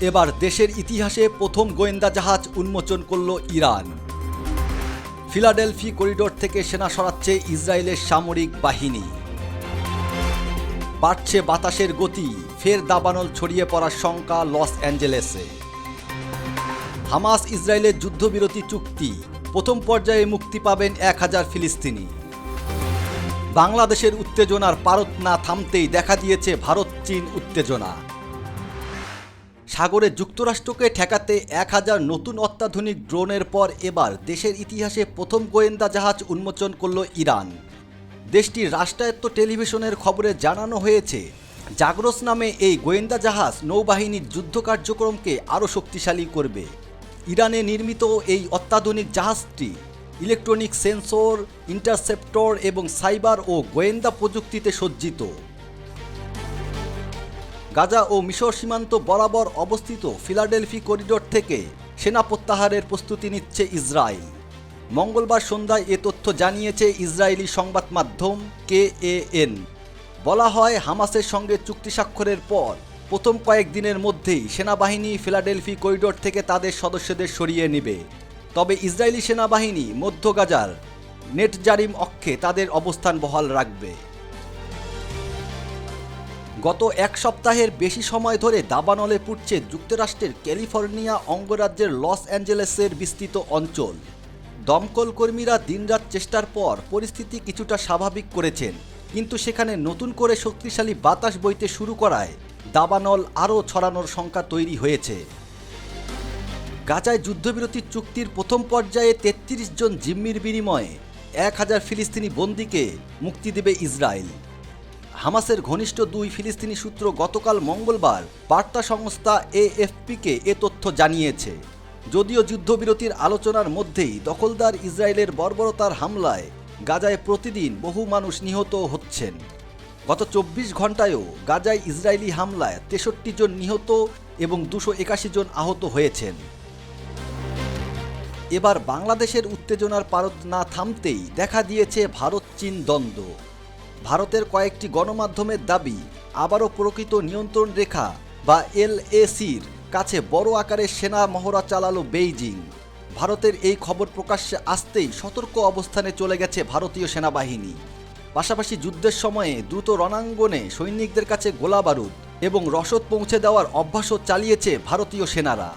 এবার দেশের ইতিহাসে প্রথম গোয়েন্দা জাহাজ উন্মোচন করল ইরান। ফিলাডেলফি করিডোর থেকে সেনা সরাচ্ছে ইসরায়েলের সামরিক বাহিনী। বাড়ছে বাতাসের গতি, ফের দাবানল ছড়িয়ে পড়ার শঙ্কা লস অ্যাঞ্জেলেসে। হামাস ইসরায়েলের যুদ্ধবিরতি চুক্তি, প্রথম পর্যায়ে মুক্তি পাবেন এক হাজার ফিলিস্তিনি। বাংলাদেশের উত্তেজনার পারত না থামতেই দেখা দিয়েছে ভারত চীন উত্তেজনা। সাগরে যুক্তরাষ্ট্রকে ঠেকাতে এক হাজার নতুন অত্যাধুনিক ড্রোনের পর এবার দেশের ইতিহাসে প্রথম গোয়েন্দা জাহাজ উন্মোচন করল ইরান। দেশটির রাষ্ট্রায়ত্ত টেলিভিশনের খবরে জানানো হয়েছে, জাগরস নামে এই গোয়েন্দা জাহাজ নৌবাহিনীর যুদ্ধ কার্যক্রমকে আরও শক্তিশালী করবে। ইরানে নির্মিত এই অত্যাধুনিক জাহাজটি ইলেকট্রনিক সেন্সর, ইন্টারসেপ্টর এবং সাইবার ও গোয়েন্দা প্রযুক্তিতে সজ্জিত। গাজা ও মিশর সীমান্ত বরাবর অবস্থিত ফিলাডেলফি করিডোর থেকে সেনা প্রত্যাহারের প্রস্তুতি নিচ্ছে ইসরায়েল। মঙ্গলবার সন্ধ্যায় এ তথ্য জানিয়েছে ইসরায়েলি সংবাদ মাধ্যম কেএএন বলা হয়, হামাসের সঙ্গে চুক্তি স্বাক্ষরের পর প্রথম কয়েকদিনের মধ্যেই সেনাবাহিনী ফিলাডেলফি করিডোর থেকে তাদের সদস্যদের সরিয়ে নেবে। তবে ইসরায়েলি সেনাবাহিনী মধ্য গাজার নেটজারিম অক্ষে তাদের অবস্থান বহাল রাখবে। গত এক সপ্তাহের বেশি সময় ধরে দাবানলে পুড়ছে যুক্তরাষ্ট্রের ক্যালিফোর্নিয়া অঙ্গরাজ্যের লস অ্যাঞ্জেলেসের বিস্তৃত অঞ্চল। দমকল কর্মীরা দিনরাত চেষ্টার পর পরিস্থিতি কিছুটা স্বাভাবিক করেছেন, কিন্তু সেখানে নতুন করে শক্তিশালী বাতাস বইতে শুরু করায় দাবানল আরও ছড়ানোর সংখ্যা তৈরি হয়েছে। গাজায় যুদ্ধবিরতি চুক্তির প্রথম পর্যায়ে তেত্রিশ জন জিম্মির বিনিময়ে এক হাজার ফিলিস্তিনি বন্দীকে মুক্তি দেবে ইসরায়েল। হামাসের ঘনিষ্ঠ দুই ফিলিস্তিনি সূত্র গতকাল মঙ্গলবার বার্তা সংস্থা এএফপিকে এ তথ্য জানিয়েছে। যদিও যুদ্ধবিরতির আলোচনার মধ্যেই দখলদার ইসরায়েলের বর্বরতার হামলায় গাজায় প্রতিদিন বহু মানুষ নিহত হচ্ছেন। গত চব্বিশ ঘন্টায়ও গাজায় ইসরায়েলি হামলায় তেষট্টি জন নিহত এবং দুশো একাশি জন আহত হয়েছেন। এবার বাংলাদেশের উত্তেজনার পারদ না থামতেই দেখা দিয়েছে ভারত চীন দ্বন্দ্ব। ভারতের কয়েকটি গণমাধ্যমের দাবি, আবারও প্রকৃত নিয়ন্ত্রণ রেখা বা এলএসির কাছে বড় আকারের সেনা মহড়া চালালো বেইজিং। ভারতের এই খবর প্রকাশ্যে আসতেই সতর্ক অবস্থানে চলে গেছে ভারতীয় সেনাবাহিনী। পাশাপাশি যুদ্ধের সময়ে দ্রুত রণাঙ্গনে সৈনিকদের কাছে গোলা বারুদ এবং রসদ পৌঁছে দেওয়ার অভ্যাসও চালিয়েছে ভারতীয় সেনারা।